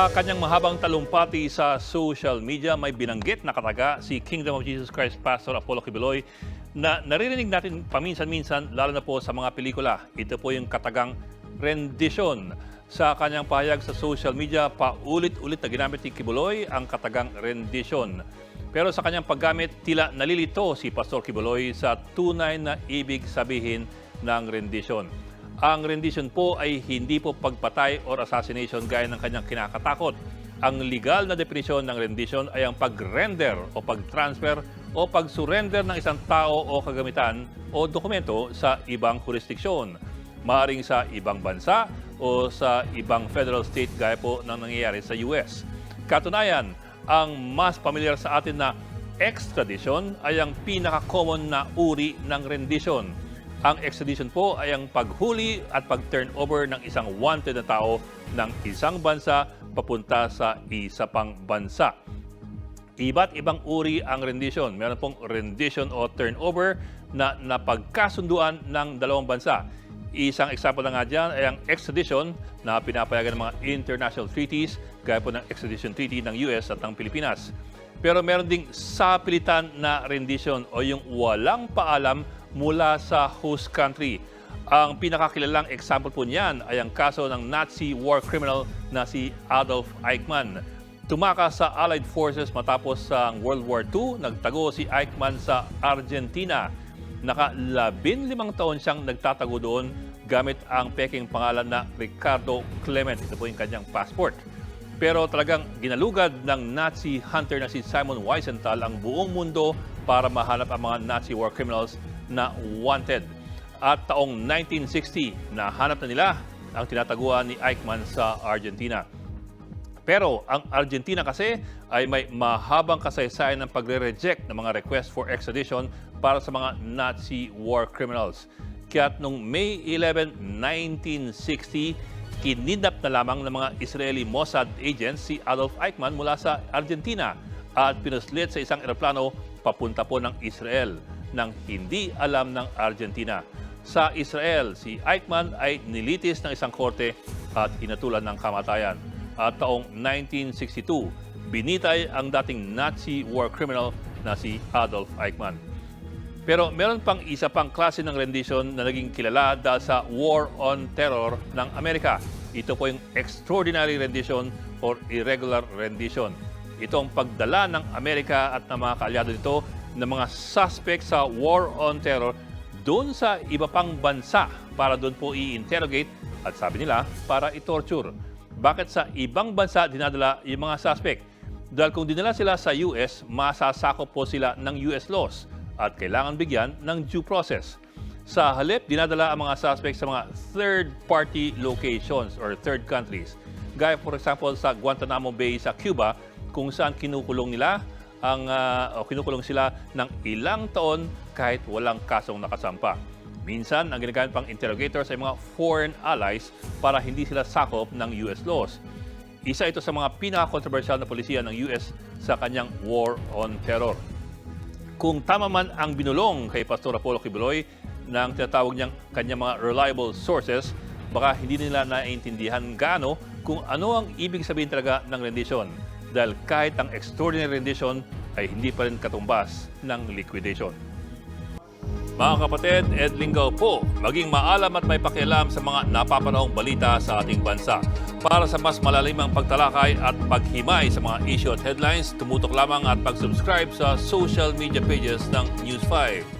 Sa kanyang mahabang talumpati sa social media, may binanggit na kataga si Kingdom of Jesus Christ Pastor Apollo Kibuloy na naririnig natin paminsan-minsan, lalo na po sa mga pelikula. Ito po yung katagang rendition. Sa kanyang pahayag sa social media, paulit-ulit na ginamit ni Kibuloy ang katagang rendition. Pero sa kanyang paggamit, tila nalilito si Pastor Kibuloy sa tunay na ibig sabihin ng rendition. Ang rendition po ay hindi po pagpatay or assassination gaya ng kanyang kinakatakot. Ang legal na definisyon ng rendition ay ang pag-render o pag-transfer o pag-surrender ng isang tao o kagamitan o dokumento sa ibang jurisdiksyon. Maaring sa ibang bansa o sa ibang federal state gaya po ng nangyayari sa US. Katunayan, ang mas pamilyar sa atin na extradition ay ang pinaka-common na uri ng rendition. Ang extradition po ay ang paghuli at pag-turnover ng isang wanted na tao ng isang bansa papunta sa isa pang bansa. Iba't ibang uri ang rendition. Meron pong rendition o turnover na napagkasunduan ng dalawang bansa. Isang example na nga dyan ay ang extradition na pinapayagan ng mga international treaties gaya po ng extradition treaty ng US at ng Pilipinas. Pero meron ding sapilitan na rendition o yung walang paalam mula sa host country. Ang pinakakilalang example po niyan ay ang kaso ng Nazi war criminal na si Adolf Eichmann. Tumakas sa Allied Forces matapos sa World War II, nagtago si Eichmann sa Argentina. Naka-labin limang taon siyang nagtatago doon gamit ang peking pangalan na Ricardo Clement. Ito po yung kanyang passport. Pero talagang ginalugad ng Nazi hunter na si Simon Wiesenthal ang buong mundo para mahanap ang mga Nazi war criminals na wanted. At taong 1960, nahanap na nila ang tinataguan ni Eichmann sa Argentina. Pero ang Argentina kasi ay may mahabang kasaysayan ng pagre-reject ng mga request for extradition para sa mga Nazi war criminals. Kaya noong May 11, 1960, kinidnap na lamang ng mga Israeli Mossad agents si Adolf Eichmann mula sa Argentina at pinuslit sa isang eroplano papunta po ng Israel nang hindi alam ng Argentina. Sa Israel, si Eichmann ay nilitis ng isang korte at hinatulan ng kamatayan. At taong 1962, binitay ang dating Nazi war criminal na si Adolf Eichmann. Pero meron pang isa pang klase ng rendition na naging kilala dahil sa War on Terror ng Amerika. Ito po yung extraordinary rendition or irregular rendition. Ito ang pagdala ng Amerika at ng mga kaalyado nito ng mga suspect sa War on Terror doon sa iba pang bansa para doon po i-interrogate at sabi nila para i-torture. Bakit sa ibang bansa dinadala yung mga suspect? Dahil kung dinala sila sa US, masasakop po sila ng US laws at kailangan bigyan ng due process. Sa halip, dinadala ang mga suspect sa mga third-party locations or third countries. Gaya for example sa Guantanamo Bay sa Cuba, kung saan kinukulong nila ang ah, o kinukulong sila ng ilang taon kahit walang kasong nakasampa. Minsan, ang ginagamit pang interrogators ay mga foreign allies para hindi sila sakop ng US laws. Isa ito sa mga pinaka-controversial na polisiya ng US sa kanyang war on terror. Kung tama man ang binulong kay Pastor Apollo Kibuloy ng tinatawag niyang kanyang mga reliable sources, baka hindi nila naiintindihan gaano kung ano ang ibig sabihin talaga ng rendition. Dahil kahit ang extraordinary rendition ay hindi pa rin katumbas ng liquidation. Mga kapatid, Ed Lingaw po, maging maalam at may pakialam sa mga napapanahong balita sa ating bansa. Para sa mas malalimang pagtalakay at paghimay sa mga issue at headlines, tumutok lamang at pag-subscribe sa social media pages ng News 5.